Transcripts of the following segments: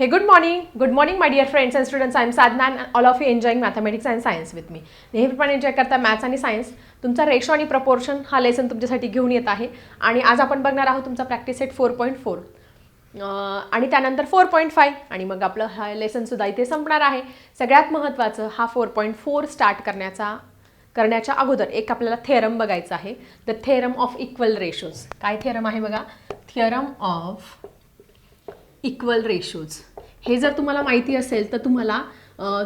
Hey good morning good morning my dear friends and students I am Sadhana and all of you enjoying mathematics and science with me नेहमीप्रमाणे enjoy करता maths आणि science तुमचा ratio आणि proportion हा lesson तुमच्यासाठी घेऊन येत आहे. आणि आज आपण बघणार आहोत तुमचा practice set four point four आणि त्यानंतर फोर पॉईंट फाय आणि मग आपलं हा लेसनसुद्धा इथे संपणार आहे. सगळ्यात महत्त्वाचं हा फोर पॉईंट फोर स्टार्ट करण्याचा करण्याच्या अगोदर एक आपल्याला थेरम बघायचा आहे. The theorem of equal ratios काय थेरम आहे बघा? थिअरम ऑफ इक्वल रेशोज हे जर तुम्हाला माहिती असेल तर तुम्हाला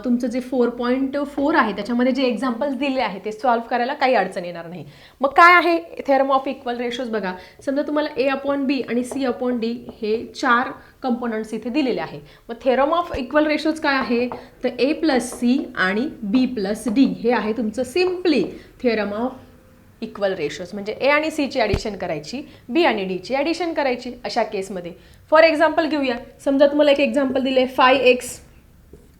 तुमचं जे फोर पॉईंट फोर आहे त्याच्यामध्ये जे एक्झाम्पल्स दिले आहे ते सॉल्व्ह करायला काही अडचण येणार नाही. मग काय आहे थेरम ऑफ इक्वल रेशोज बघा. समजा तुम्हाला ए अपॉन बी आणि सी अपॉन डी हे चार कंपोनंट्स इथे दिलेले आहे. मग थेरम ऑफ इक्वल रेशोज काय आहे? तर ए प्लस सी आणि बी प्लस डी हे आहे तुमचं simply theorem of equal ratios म्हणजे ए आणि सीची ॲडिशन करायची बी आणि डीची ॲडिशन करायची अशा केसमध्ये फॉर एक्झाम्पल घेऊया. समजा तुम्हाला एक एक्झाम्पल दिले फाय एक्स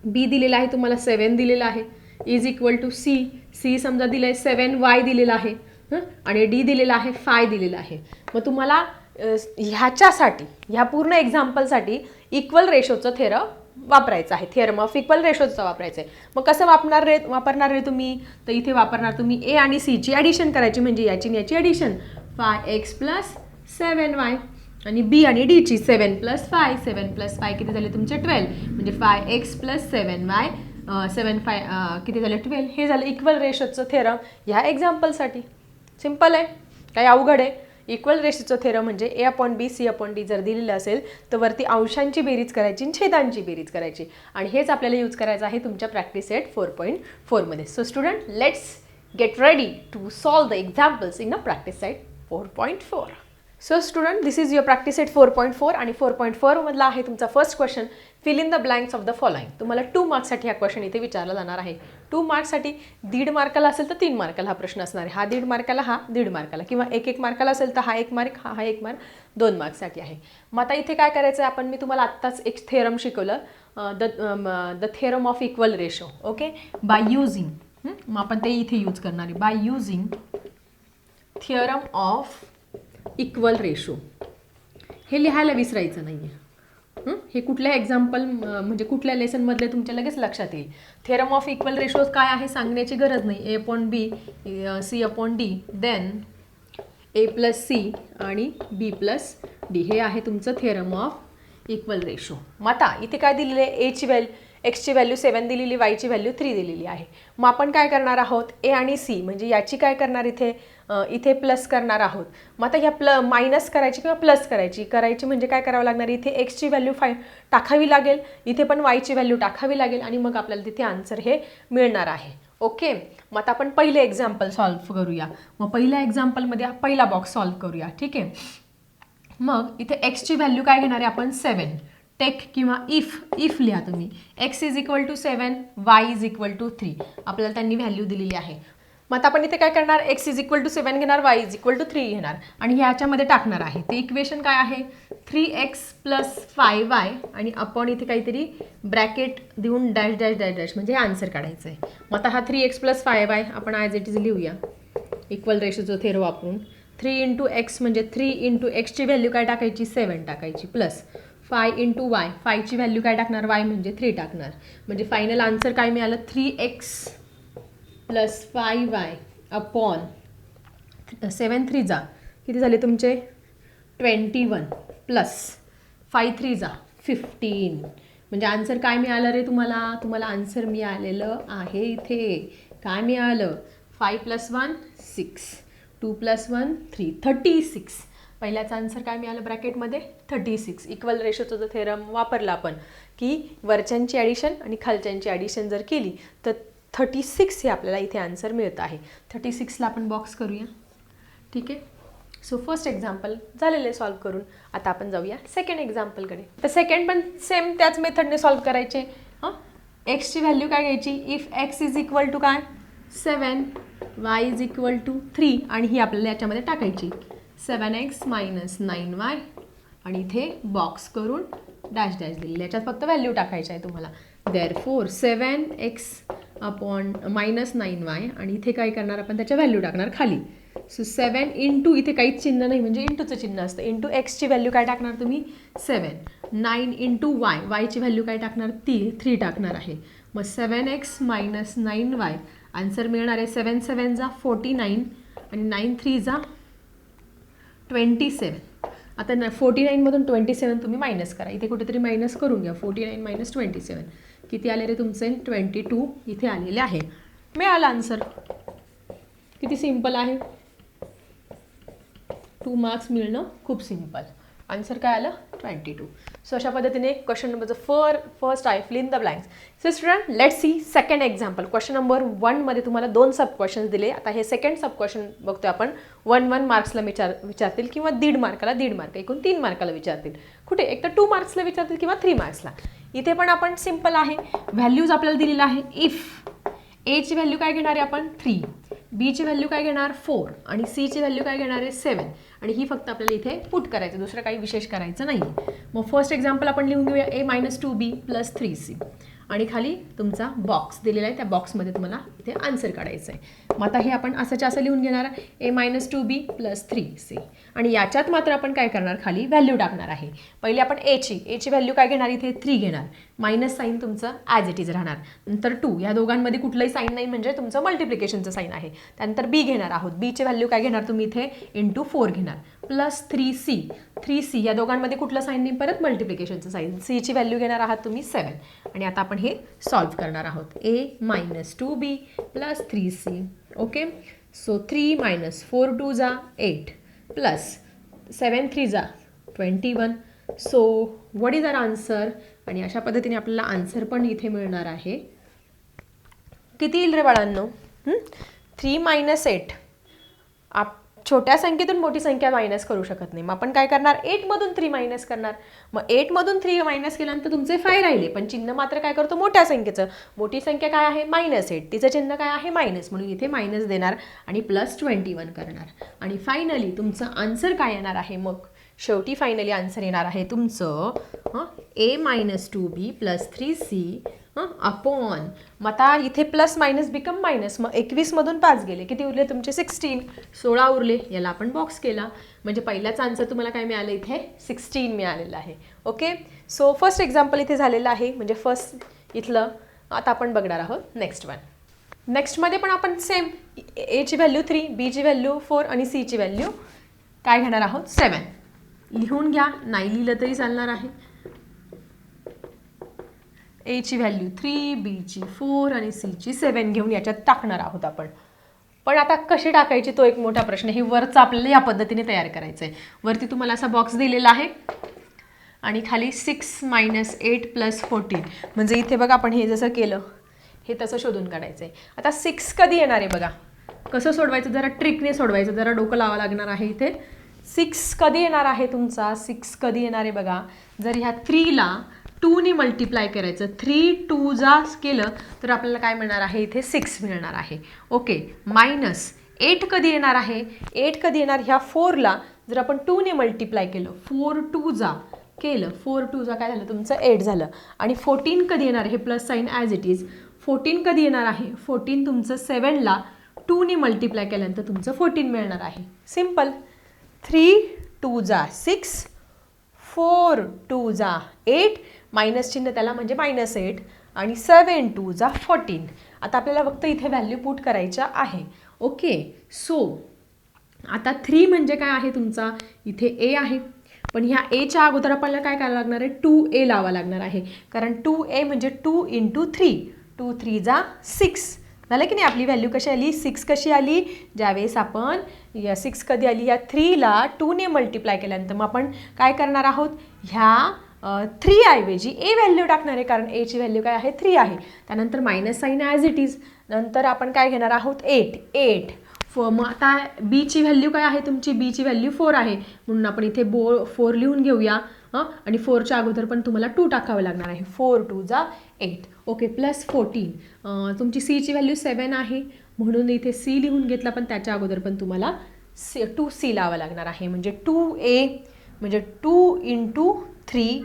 बी दिलेला आहे तुम्हाला सेवन दिलेला आहे. Is equal to C C समजा दिलं आहे सेवन वाय दिलेला आहे. हं? आणि डी दिलेला आहे फाय दिलेला आहे. मग तुम्हाला ह्याच्यासाठी ह्या पूर्ण एक्झाम्पलसाठी इक्वल रेशोचं थेरम वापरायचं आहे. थेरम ऑफ इक्वल रेशोचं वापरायचं आहे मग कसं वापरणार रे वापरणार रे तुम्ही? तर इथे वापरणार तुम्ही ए आणि सीची ॲडिशन करायची म्हणजे याची आणि याची addition five x plus seven y आणि बी आणि डीची seven plus five seven plus five किती झाले तुमचे ट्वेल्व म्हणजे five x plus seven y seven five किती झाले ट्वेल्व हे झालं इक्वल रेशोचं थेरम ह्या एक्झाम्पलसाठी सिंपल आहे. काही अवघड आहे. इक्वल रेशोचं थेरम म्हणजे A upon B C upon D जर दिलेलं असेल तर वरती अंशांची बेरीज करायची आणि छेदांची बेरीज करायची. आणि हेच आपल्याला यूज करायचं आहे तुमच्या प्रॅक्टिस सेट फोर पॉईंट फोरमध्ये so student let's get ready to solve the examples in a practice set four point four so student this is your practice set four point four आणि four point फोरमधला आहे तुमचा first question fill in the blanks of the following तुम्हाला two मार्क्ससाठी हा question इथे विचारला जाणार आहे. टू मार्क्ससाठी दीड मार्काला असेल तर तीन मार्काला हा प्रश्न असणार आहे. हा दीड मार्काला हा दीड मार्काला किंवा एक एक मार्काला असेल तर हा एक मार्क हा हा एक मार्क दोन मार्क्ससाठी आहे. मग आता इथे काय करायचं आहे आपण मी तुम्हाला आत्ताच एक थेरम शिकवलं. The the theorem of equal ratio okay by using मग आपण ते इथे यूज करणार आहे. By using theorem of equal ratio हे लिहायला विसरायचं नाही आहे हे कुठल्या एक्झाम्पल म्हणजे कुठल्या लेसनमधले तुमच्या लगेच लक्षात येईल. थेरम ऑफ इक्वल रेशोज काय आहे सांगण्याची गरज नाही. A upon B C upon D then A plus C आणि बी प्लस डी हे आहे तुमचं थेरम ऑफ इक्वल रेशो मग आता इथे काय दिलेलं आहे? एच व्हॅल्यू एक्सची व्हॅल्यू सेवन दिलेली वायची व्हॅल्यू थ्री दिलेली आहे. मग आपण काय करणार आहोत? ए आणि सी म्हणजे याची काय करणार इथे? इथे प्लस करणार आहोत. मग आता ह्या प्ल मायनस करायची किंवा प्लस करायची? करायची म्हणजे काय करावं लागणार? इथे एक्सची व्हॅल्यू फाय टाकावी लागेल. इथे पण वायची व्हॅल्यू टाकावी लागेल आणि मग आपल्याला तिथे आन्सर हे मिळणार आहे. ओके? मग आता आपण पहिले एक्झाम्पल सॉल्व्ह करूया. मग पहिल्या एक्झाम्पलमध्ये पहिला बॉक्स सॉल्व्ह करूया. ठीक आहे? मग इथे एक्सची व्हॅल्यू काय घेणार आहे आपण? सेवन. टेक किंवा इफ इफ लिहा तुम्ही. X is equal to seven y is equal to three आपल्याला त्यांनी व्हॅल्यू दिलेली आहे. मग आता आपण इथे काय करणार? X is equal to seven घेणार y is equal to three घेणार. आणि ह्याच्यामध्ये टाकणार आहे. ते इक्वेशन काय आहे? Three x plus five y आणि आपण इथे काहीतरी ब्रॅकेट देऊन डॅश डॅश डॅश डॅश म्हणजे आन्सर काढायचं आहे मग आता हा three x plus five y आपण ॲज इट इज लिहूया. इक्वल रेशोचं थेर वापरून. थ्री इंटू एक्स म्हणजे थ्री इंटू एक्सची व्हॅल्यू काय टाकायची? सेवन टाकायची प्लस फाय इंटू वाय फायची व्हॅल्यू काय टाकणार? वाय म्हणजे थ्री टाकणार. म्हणजे फायनल आन्सर काय मिळालं? Three x plus five y upon seven three जा. किती झाले तुमचे? Twenty one plus five three जा. फिफ्टीन म्हणजे आन्सर काय मिळालं रे तुम्हाला? तुम्हाला आन्सर मिळालेलं आहे इथे. काय मिळालं? Five plus one six two plus one three thirty six पहिल्याचा answer काय मिळालं ब्रॅकेटमध्ये थर्टी सिक्स इक्वल रेशोचा जो थेरम वापरला आपण की वरच्यांची ॲडिशन आणि खालच्यांची ॲडिशन जर केली तर थर्टी सिक्स हे आपल्याला इथे आन्सर मिळत आहे. थर्टी सिक्सला आपण बॉक्स करूया. ठीक आहे? सो फर्स्ट एक्झाम्पल झालेलं आहे सॉल्व्ह करून आता आपण जाऊया सेकंड एक्झाम्पलकडे तर सेकंड पण सेम त्याच मेथडने सॉल्व्ह करायचे. हां? एक्सची व्हॅल्यू काय घ्यायची? If x is equal to काय? Seven y is equal to three आणि ही आपल्याला याच्यामध्ये टाकायची. Seven x minus nine y आणि इथे बॉक्स करून डॅश डॅश दिलेली. याच्यात फक्त व्हॅल्यू टाकायची आहे तुम्हाला. Therefore seven x upon minus nine y आणि इथे काय करणार आपण? त्याच्या व्हॅल्यू टाकणार खाली. सो सेवन इंटू इथे काहीच चिन्ह नाही म्हणजे इंटूचं चिन्ह असतं. इंटू एक्सची व्हॅल्यू काय टाकणार तुम्ही? सेवन नाईन इंटू वाय वायची व्हॅल्यू काय टाकणार? ती थ्री टाकणार आहे. मग seven x minus nine y answer मिळणार आहे. सेवन सेवन जा फोर्टी नाईन आणि नाईन थ्री जा ट्वेंटी सेवन आता ना फोर्टी नाईनमधून ट्वेंटी सेवन तुम्ही मायनस करा. इथे कुठेतरी मायनस करून घ्या. Forty nine minus twenty seven किती आले रे तुमचे? ट्वेंटी टू इथे आलेले आहे. मिळालं आन्सर किती सिंपल आहे? टू मार्क्स मिळणं खूप सिंपल आन्सर काय आलं? ट्वेंटी टू सो अशा पद्धतीने क्वेश्चन नंबरचं fur first I fill in the blanks so student let see second example question number वनमध्ये तुम्हाला दोन सब क्वेश्चन्स दिले. आता हे सेकंड सब क्वेश्चन बघतोय आपण. वन वन मार्क्सला विचार विचारतील किंवा दीड मार्काला दीड मार्क. एकूण तीन मार्काला विचारतील. कुठे? एक तर टू मार्क्सला विचारतील किंवा थ्री मार्क्सला इथे पण आपण सिंपल आहे. व्हॅल्यूज आपल्याला दिलेला आहे. इफ एची व्हॅल्यू काय घेणार आहे आपण? थ्री बीची व्हॅल्यू काय घेणार? फोर आणि सीची व्हॅल्यू काय घेणार आहे? सेवन आणि ही फक्त आपल्याला इथे पुट करायचं दुसरं काही विशेष करायचं नाही मग फर्स्ट एक्झाम्पल आपण लिहून घेऊया A minus two B plus three C आणि खाली तुमचा बॉक्स दिलेला आहे त्या बॉक्समध्ये तुम्हाला इथे आन्सर काढायचं आहे मग आता हे आपण असंच्या असं लिहून घेणार A minus two B plus three C आणि याच्यात मात्र आपण काय करणार? खाली व्हॅल्यू टाकणार आहे. पहिले आपण एची एची व्हॅल्यू काय घेणार? इथे थ्री घेणार. मायनस साईन तुमचं ॲज इट इज राहणार. नंतर टू या दोघांमध्ये कुठलंही साईन नाही म्हणजे तुमचं मल्टिप्लिकेशनचं साईन आहे. त्यानंतर बी घेणार आहोत. बीचे व्हॅल्यू काय घेणार? तुम्ही इथे इंटू फोर घेणार. Plus three C three C या दोघांमध्ये कुठलं साईन नाही? परत मल्टिप्लिकेशनचं साईन सीची व्हॅल्यू घेणार आहात तुम्ही सेवन आणि आता आपण हे सॉल्व्ह करणार आहोत. A minus two B plus three C okay so three minus four two जा एट प्लस सेवन थ्री जा twenty one so what is our answer आणि अशा पद्धतीने आपल्याला आन्सर पण इथे मिळणार आहे. किती येईल रे बाळांनो? थ्री मायनस एट आप छोट्या संख्येतून मोठी संख्या मायनस करू शकत नाही. मग आपण काय करणार? एटमधून थ्री मायनस करणार. मग एटमधून थ्री मायनस केल्यानंतर तुमचे फाय राहिले. पण चिन्ह मात्र काय करतो? मोठ्या संख्येचं. मोठी संख्या काय आहे? मायनस एट तिचं चिन्ह काय आहे? मायनस म्हणून इथे मायनस देणार आणि प्लस ट्वेंटी वन करणार. आणि फायनली तुमचं आन्सर काय येणार आहे? मग शेवटी फायनली आन्सर येणार आहे तुमचं A minus two B plus three C हां? अपॉन मग आता इथे प्लस मायनस बिकम मायनस मग एकवीसमधून पाच गेले. किती उरले तुमचे? सिक्स्टीन सोळा उरले. याला आपण बॉक्स केला. म्हणजे पहिलाच आन्सर तुम्हाला काय मिळालं इथे? सिक्स्टीन मिळालेलं आहे. ओके सो फर्स्ट एक्झाम्पल इथे झालेलं आहे. म्हणजे फर्स्ट इथलं. आता आपण बघणार आहोत. नेक्स्ट वन नेक्स्टमध्ये पण आपण सेम एची व्हॅल्यू थ्री बीची व्हॅल्यू फोर आणि सीची व्हॅल्यू काय घेणार आहोत? सेवन लिहून घ्या. नाही लिहिलं तरी चालणार आहे. एची व्हॅल्यू थ्री बीची फोर आणि सीची सेवन घेऊन याच्यात टाकणार आहोत आपण. पण आता कशी टाकायची तो एक मोठा प्रश्न हे वरचं आपल्याला या पद्धतीने तयार करायचं आहे वरती तुम्हाला असा बॉक्स दिलेला आहे. आणि खाली six minus eight plus fourteen म्हणजे इथे बघा आपण हे जसं केलं हे तसं शोधून काढायचं आहे आता सिक्स कधी येणार आहे बघा? कसं सोडवायचं? जरा ट्रिकने सोडवायचं. जरा डोकं लावावं लागणार आहे इथे. सिक्स कधी येणार आहे तुमचा? सिक्स कधी येणार आहे बघा? जर ह्या थ्रीला टूने मल्टिप्लाय करायचं. थ्री टू जा केलं तर आपल्याला काय मिळणार आहे? इथे सिक्स मिळणार आहे. ओके मायनस एट कधी येणार आहे? एट कधी येणार? ह्या फोरला जर आपण टूने मल्टिप्लाय केलं फोर टू जा केलं फोर टू जा काय झालं? तुमचं एट झालं. आणि फोर्टीन कधी येणार हे plus sign as it is fourteen कधी येणार आहे? फोर्टीन तुमचं सेवनला टूने मल्टिप्लाय केल्यानंतर तुमचं फोर्टीन मिळणार आहे. सिंपल थ्री टू जा सिक्स फोर टू जा एट मायनस चिन्ह त्याला म्हणजे मायनस एट आणि सेवन टू जा फोर्टीन. आता आपल्याला फक्त इथे व्हॅल्यू पुट करायच्या आहे. ओके सो आता थ्री म्हणजे काय आहे तुमचा? इथे ए आहे. पण ह्या एच्या अगोदर आपल्याला काय करायला लागणार आहे? टू ए लावा लागणार आहे. कारण टू ए म्हणजे two into three two three जा सिक्स झालं की नाही? आपली व्हॅल्यू कशी आली? सिक्स कशी आली? ज्यावेळेस आपण या सिक्स कधी आली? या थ्रीला टूने मल्टिप्लाय केल्यानंतर मग आपण काय करणार आहोत? ह्या थ्री ऐवजी ए व्हॅल्यू टाकणार आहे कारण एची व्हॅल्यू काय आहे? थ्री आहे. त्यानंतर minus sign as it is नंतर आपण काय घेणार आहोत? एट एट फो मग आता बीची व्हॅल्यू काय आहे तुमची? बीची व्हॅल्यू फोर आहे. म्हणून आपण इथे बो फोर लिहून घेऊया. हां? आणि फोरच्या अगोदर पण तुम्हाला टू टाकावं लागणार आहे. फोर टू जा एट ओके प्लस फोर्टीन तुमची सीची व्हॅल्यू सेवन आहे. म्हणून इथे सी लिहून घेतला पण त्याच्या अगोदर पण तुम्हाला सी टू सी लावा लागणार आहे. म्हणजे टू ए म्हणजे two into three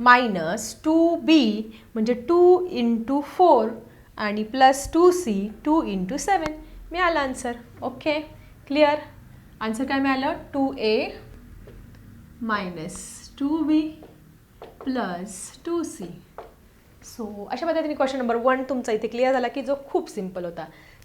minus two B म्हणजे टू इंटू फोर आणि plus two C two into seven. मिळालं आन्सर. ओके? क्लिअर? आन्सर काय मिळालं? Two A minus two B plus two C. So अशा पद्धतीने क्वेश्चन नंबर वन तुमचा इथे clear झाला की जो खूप सिंपल होता.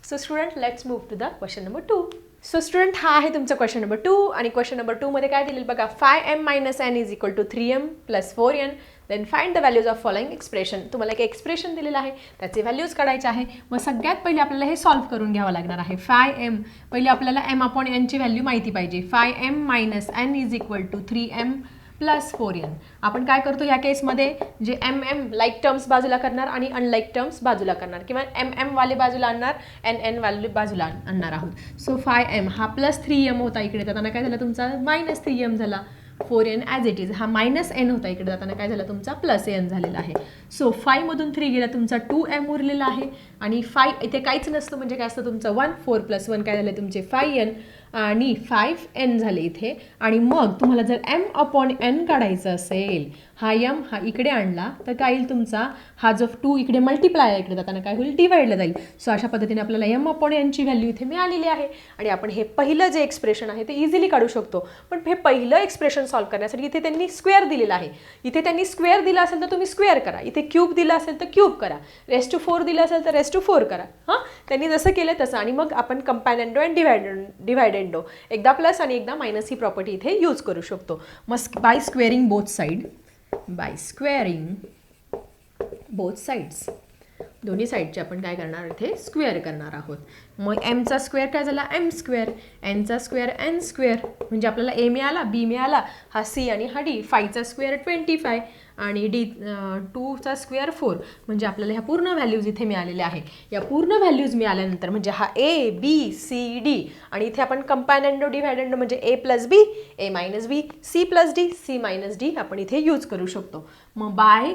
So student let's move to the question number two so student हा आहे तुमचा क्वेश्चन नंबर टू आणि क्वेश्चन नंबर टूमध्ये काय दिलेलं बघा? Five M minus N is equal to three M plus four N then find the values of following expression तुम्हाला एक एक्सप्रेशन दिलेलं आहे. त्याचे व्हॅल्यूज काढायचे आहे. मग सगळ्यात पहिले आपल्याला हे सॉल्व्ह करून घ्यावं लागणार आहे. फाय एम पहिले आपल्याला एम अपॉन एनची व्हॅल्यू माहिती पाहिजे. Five M minus N is equal to three M plus four N आपण काय करतो या केसमध्ये जे एम एम लाईक टर्म्स बाजूला करणार आणि अनलाईक टर्म्स बाजूला करणार. किंवा एम एम वाले बाजूला आणणार एन एन वाले बाजूला आणणार आहोत. सो फाय एम हा प्लस थ्री एम होता इकडे. जाताना काय झालं तुमचा? मायनस थ्री एम झाला. Four N as it is हा मायनस एन होता इकडे. जाताना काय झालं? तुमचा प्लस एन झालेला आहे. सो फायमधून थ्री गेला. तुमचा टू एम उरलेला आहे. आणि फाय इथे काहीच नसतं. म्हणजे काय असतं? तुमचं वन फोर प्लस वन काय झालं तुमचे फाय एन आणि फाईव्ह एन झाले इथे. आणि मग तुम्हाला जर एम अपॉन एन काढायचं असेल हा यम हा इकडे आणला तर काय येईल तुमचा? हा जो टू इकडे मल्टिप्लाय इकडे जाताना काय होईल? डिवाइडला जाईल. सो अशा पद्धतीने आपल्याला एम अपॉन एनची व्हॅल्यू इथे मिळालेली आहे. आणि आपण हे पहिलं जे एक्सप्रेशन आहे ते इझिली काढू शकतो. पण हे पहिलं एक्सप्रेशन सॉल्व्ह करण्यासाठी इथे त्यांनी स्क्वेअर दिलेलं आहे. इथे त्यांनी स्क्वेअर दिला असेल तर तुम्ही स्क्वेअर करा. इथे क्यूब दिला असेल तर क्यूब करा. रेस्ट टू फोर दिलं असेल तर रेस्ट टू फोर करा. हां? त्यांनी जसं केलं तसं. आणि मग आपण कंपॅनंडो अँड डिवायडेंड डिवायडेंडो एकदा प्लस आणि एकदा मायनस ही प्रॉपर्टी इथे यूज करू शकतो. मग by squaring both side by squaring both sides दोन्ही साईडचे आपण काय करणार? इथे स्क्वेअर करणार आहोत. मग एमचा स्क्वेअर काय झाला? एम स्क्वेअर एनचा स्क्वेअर एन स्क्वेअर म्हणजे आपल्याला ए मिळाला बी मिळाला हा सी आणि हा डी फायचा स्क्वेअर ट्वेंटी फाय आणि डी टूचा स्क्वेअर फोर म्हणजे आपल्याला ह्या पूर्ण व्हॅल्यूज इथे मिळालेल्या आहे या पूर्ण व्हॅल्यूज मिळाल्यानंतर म्हणजे हा ए बी सी डी आणि इथे आपण कंपॅनेंडो डिव्हायडेंडो म्हणजे A plus B A minus B C plus D C minus D आपण इथे यूज करू शकतो. मग बाय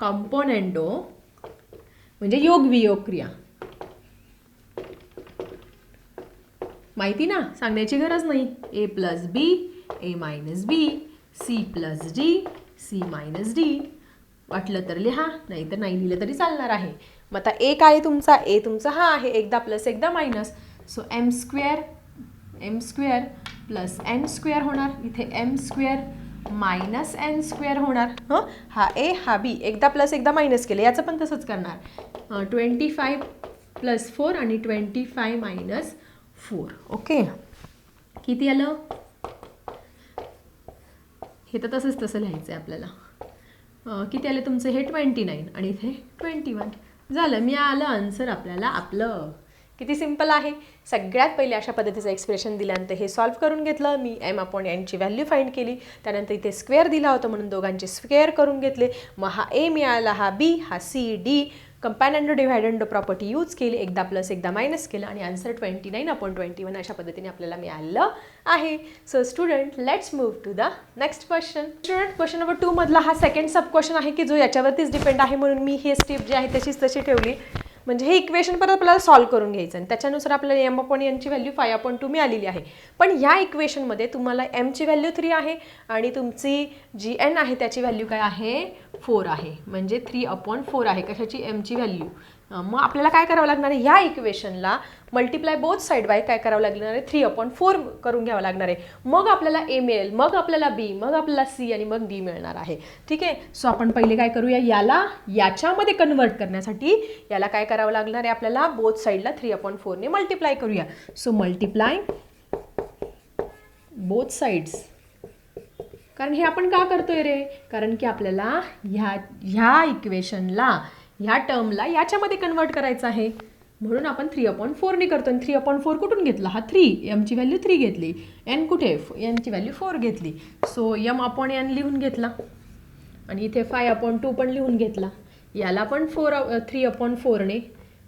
कंपोनेंडो म्हणजे योग वियोग क्रिया. माहिती ना? सांगण्याची गरज नाही. A plus B A minus B C plus D C minus D. वाटलं तर लिहा नाही तर नाही लिहिलं तरी चालणार आहे. मग आता ए काय आहे तुमचा ए तुमचा हा आहे. एकदा प्लस एकदा minus so M square M square plus N square होणार. इथे M square minus N square होणार. हं? हा ए हा बी. एकदा प्लस एकदा मायनस केलं. याचं पण तसंच करणार. ट्वेंटी फाय प्लस फोर आणि twenty five minus four okay किती आलं? हे तर तसंच तसं लिहायचं आहे आपल्याला किती आले तुमचं? हे ट्वेंटी नाईन आणि इथे ट्वेंटी वन झालं मी आलं आन्सर आपल्याला आपलं. किती सिंपल आहे. सगळ्यात पहिले अशा पद्धतीचं एक्सप्रेशन दिल्यानंतर हे सॉल्व्ह करून घेतलं. मी एम अपॉन एनची व्हॅल्यू फाईंड केली. त्यानंतर इथे स्क्वेअर दिला होता म्हणून दोघांचे स्क्वेअर करून घेतले. मग हा ए मिळाला हा बी हा C D componendo dividend property use केली एकदा प्लस एकदा मायनस केलं आणि answer twenty nine upon twenty one अशा पद्धतीने आपल्याला मिळालं आहे. So student let's move to the next question student question number two मधला हा सेकंड सब क्वेश्चन आहे की जो याच्यावरतीच डिपेंड आहे म्हणून मी हे स्टेप जी आहे तशीच तशी ठेवली. म्हणजे हे इक्वेशन परत आपल्याला सॉल्व्ह करून घ्यायचं आणि त्याच्यानुसार आपल्याला एम अपॉन एनची व्हॅल्यू फाय अपॉन टू मिळालेली आहे. पण या इक्वेशनमध्ये तुम्हाला एमची व्हॅल्यू थ्री आहे आणि तुमची जी एन आहे त्याची व्हॅल्यू काय आहे? फोर आहे. म्हणजे थ्री अपॉन फोर आहे. कशाची? एमची व्हॅल्यू मग आपल्याला काय करावं लागणार आहे? या इक्वेशनला मल्टिप्लाय बोथ साईड बाय काय करावं लागणार आहे? थ्री अपॉन फोर करून घ्यावं लागणार आहे. मग आपल्याला ए मिळेल मग आपल्याला बी मग आपल्याला सी आणि मग डी मिळणार आहे. ठीक आहे? सो आपण पहिले काय करूया? याला याच्यामध्ये कन्वर्ट करण्यासाठी याला काय करावं लागणार आहे? आपल्याला बोथ साईडला थ्री अपॉन फोरने मल्टिप्लाय करूया. सो मल्टिप्लाय बोथ साईड्स कारण हे आपण का करतोय रे? कारण की आपल्याला ह्या ह्या इक्वेशनला ह्या टर्मला याच्यामध्ये कन्वर्ट करायचं आहे. म्हणून आपण थ्री अपॉईंट फोरने करतो. आणि थ्री अपॉईंट फोर कुठून घेतला? हा थ्री एमची व्हॅल्यू थ्री घेतली. एन कुठे? एनची व्हॅल्यू फोर घेतली. सो यम अपॉन एन लिहून घेतला. आणि इथे फाय अपॉन टू पण लिहून घेतला. याला पण फोर थ्री अपॉन फोरने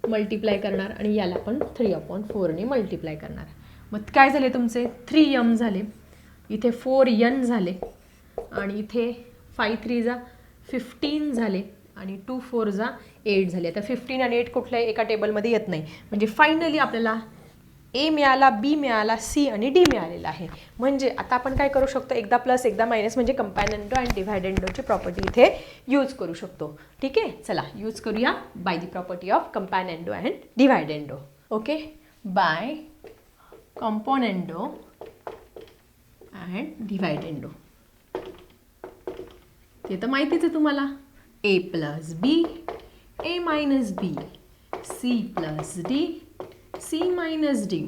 मल्टिप्लाय करणार आणि याला पण थ्री अपॉन फोरने मल्टिप्लाय करणार. मग काय झाले तुमचे? थ्री यम झाले. इथे फोर यन झाले. आणि इथे फाय थ्री जा फिफ्टीन झाले. आणि टू फोर जा एट झाले. आता फिफ्टीन आणि एट कुठल्याही एका टेबलमध्ये येत नाही. म्हणजे फायनली आपल्याला ए मिळाला बी मिळाला सी आणि डी मिळालेला आहे. म्हणजे आता आपण काय करू शकतो? एकदा प्लस एकदा मायनस म्हणजे कंपॅनंडो अँड डिव्हायडेंडोची प्रॉपर्टी इथे यूज करू शकतो. ठीक आहे? चला यूज करूया by the property of componendo and dividendo okay by componendo and dividendo ते तर माहितीच आहे तुम्हाला. A plus B A minus B C plus D C minus D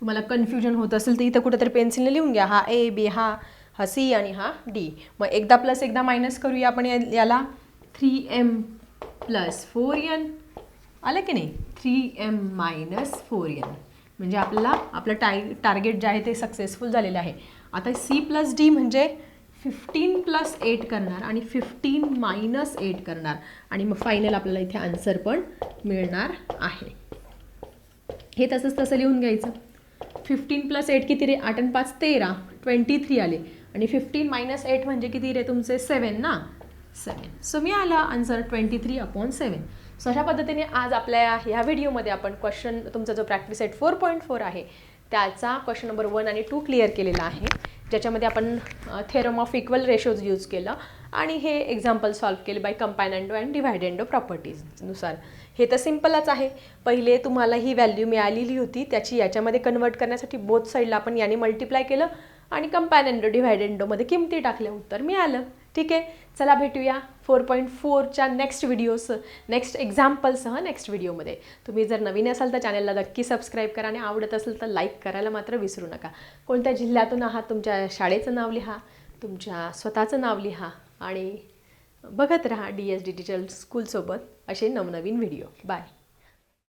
तुम्हाला कन्फ्युजन होत असेल तर इथं कुठंतरी पेन्सिलने लिहून घ्या. हा ए बी हा हा सी आणि हा डी मग एकदा प्लस एकदा मायनस करूया आपण याला. Three M plus four N आलं की नाही? Three M minus four N म्हणजे आपल्याला आपलं टाय टार्गेट जे आहे ते सक्सेसफुल झालेलं आहे. आता सी प्लस डी म्हणजे फिफ्टीन प्लस एट करणार आणि फिफ्टीन मायनस एट करणार. आणि मग फायनल आपल्याला इथे आन्सर पण मिळणार आहे. हे तसंच तसं लिहून घ्यायचं. फिफ्टीन प्लस एट किती रे? आठ आणि पाच तेरा. ट्वेंटी थ्री आले. आणि फिफ्टीन मायनस एट म्हणजे किती रे तुमचे? सेवन ना? सेवन सो मी आला answer twenty three upon seven so अशा पद्धतीने आज आपल्या ह्या व्हिडिओमध्ये आपण क्वेश्चन तुमचा जो practice set four point four आहे त्याचा क्वेश्चन नंबर वन आणि टू क्लिअर केलेला आहे. ज्याच्यामध्ये आपण theorem of equal ratios use केलं आणि हे एक्झाम्पल सॉल्व्ह केले बाय कंपायनंडो अँड डिव्हायडेंडो प्रॉपर्टीजनुसार हे तर सिम्पलच आहे. पहिले तुम्हाला ही व्हॅल्यू मिळालेली होती त्याची याच्यामध्ये कन्वर्ट करण्यासाठी बोथ साईडला आपण याने मल्टिप्लाय केलं आणि कंपॅनेंडो डिव्हायडेंडोमध्ये किमती टाकल्या. उत्तर मिळालं. ठीक आहे? चला भेटूया फोर पॉईंट फोरच्या नेक्स्ट व्हिडिओस नेक्स्ट एक्झाम्पलसह नेक्स्ट व्हिडिओमध्ये तुम्ही जर नवीन असाल तर चॅनलला नक्की सबस्क्राईब करा आणि आवडत असेल तर लाईक करायला मात्र विसरू नका. कोणत्या जिल्ह्यातून आहात? तुमच्या शाळेचं नाव लिहा तुमच्या स्वतःचं नाव लिहा आणि बघत राहा डी एस डिजिटल स्कूलसोबत असे नवनवीन व्हिडिओ बाय